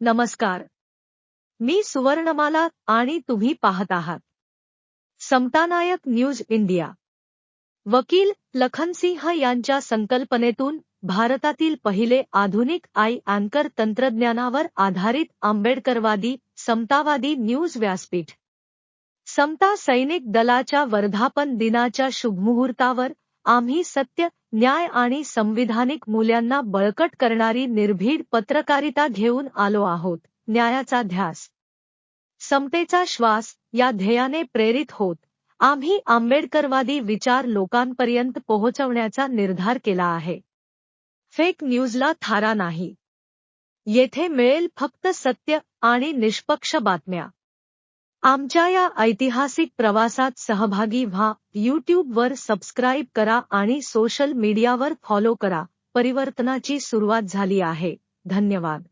नमस्कार. मी सुवर्णमाला आणि तुम्ही पाहत आहात. Samatanayak news India. वकील लखनसिंह यांच्या संकल्पनेतून भारतातील पहिले आधुनिक आई अँकर तंत्रज्ञानावर आधारित आंबेडकरवादी समतावादी न्यूज व्यासपीठ. समता सैनिक दलाच्या वर्धापन दिनाच्या शुभमुहूर्तावर आम्ही सत्य न्याय आणि संविधानिक मूल्यांना बळकट करणारी निर्भीड पत्रकारिता घेऊन आलो आहोत. न्यायाचा ध्यास. समतेचा श्वास या ध्येयाने प्रेरित होत. आम्ही आंबेडकरवादी विचार लोकांपर्यंत पोहोचवण्याचा निर्धार केला आहे. फेक न्यूजला थारा नाही. येथे मिळेल फक्त सत्य आणि निष्पक्ष बातम्या. आमच्या या ऐतिहासिक प्रवासात सहभागी व्हा. यूट्यूबवर सबस्क्राईब करा आणि सोशल मीडियावर फॉलो करा. परिवर्तनाची सुरुवात झाली आहे. धन्यवाद.